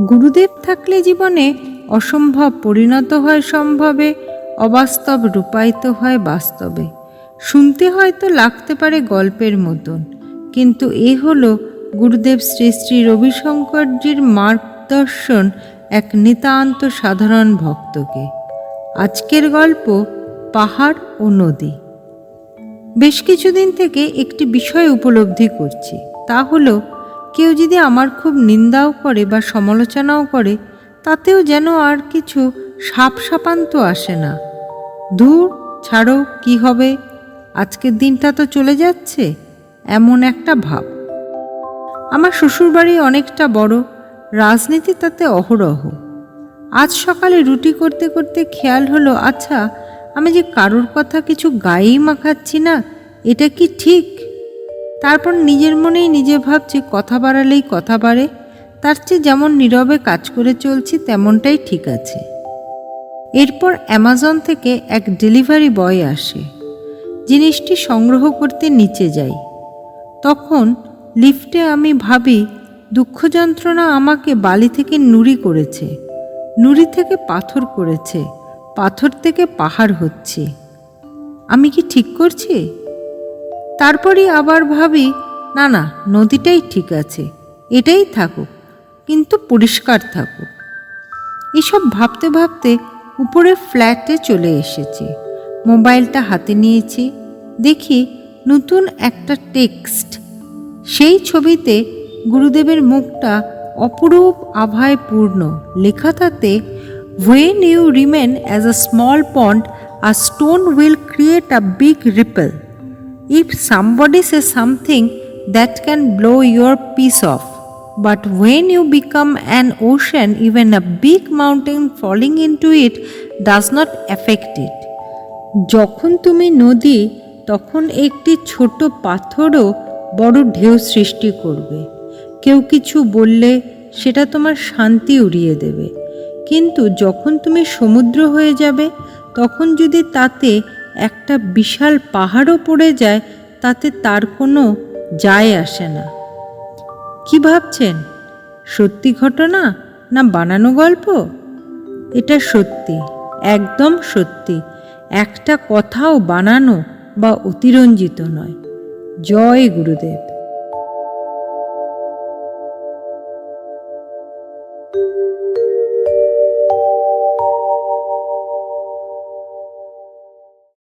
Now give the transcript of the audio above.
গুরুদেব থাকলে জীবনে অসম্ভব পরিণত হয় সম্ভবে, অবাস্তব রূপায়িত হয় বাস্তবে। শুনতে হয়তো লাগতে পারে গল্পের মতন, কিন্তু এ হলো গুরুদেব শ্রী শ্রী রবিশঙ্করজির মার্গদর্শন এক নিতান্ত সাধারণ ভক্তকে। আজকের গল্প পাহাড় ও নদী। বেশ কিছুদিন থেকে একটি বিষয় উপলব্ধি করছি, তা হলো কেউ যদি আমার খুব নিন্দাও করে বা সমালোচনাও করে, তাতেও যেন আর কিছু সাপ সাপান্ত আসে না। দূর ছাড়ো, কি হবে? আজকের দিনটা তো চলে যাচ্ছে, এমন একটা ভাব। আমার শ্বশুরবাড়ি অনেকটা বড়, রাজনীতি তাতে অহরহ। আজ সকালে রুটি করতে করতে খেয়াল হলো আচ্ছা আমি যে কারোর কথা কিছু গায়েই মাখাচ্ছি না, এটা কি ঠিক? তারপর নিজের মনেই নিজে ভাবছি কথা বাড়ালেই কথা বাড়ে, তার চেয়ে যেমন নীরবে কাজ করে চলছি তেমনটাই ঠিক আছে। এরপর অ্যামাজন থেকে এক ডেলিভারি বয় আসে। জিনিসটি সংগ্রহ করতে নিচে যাই। তখন লিফটে আমি ভাবি, দুঃখ যন্ত্রণা আমাকে বালি থেকে নুড়ি করেছে। নুড়ি থেকে পাথর করেছে, পাথর থেকে পাহাড় হচ্ছে। আমি কি ঠিক করছি? তারপরই আবার ভাবি, না না, নদীটাই ঠিক আছে, এটাই থাকুক, কিন্তু পরিষ্কার থাকুক। এসব ভাবতে ভাবতে উপরে ফ্ল্যাটে চলে এসেছি। মোবাইলটা হাতে নিয়েছি, দেখি নতুন একটা টেক্সট। সেই ছবিতে গুরুদেবের মুখটা অপরূপ আভায় পূর্ণ লেখা তাতে when you remain as a small pond a stone will create a big ripple if somebody says something that can blow your piece off. But when you become an ocean, even a big mountain falling into it does not affect it. যখন তুমি নদী তখন একটি ছোট পাথরও বড় ঢেউ সৃষ্টি করবে কেউ কিছু বললে সেটা তোমার শান্তি উড়িয়ে দেবে কিন্তু যখন তুমি সমুদ্র হয়ে যাবে তখন যদি তাতে একটা বিশাল পাহাড়ও পড়ে যায়, তাতে তার কোনো যায় আসে না। কি ভাবছেন? সত্যি ঘটনা না বানানো গল্প? এটা সত্যি, একদম সত্যি। একটা কথাও বানানো বা অতিরঞ্জিত নয়। জয় গুরুদেব।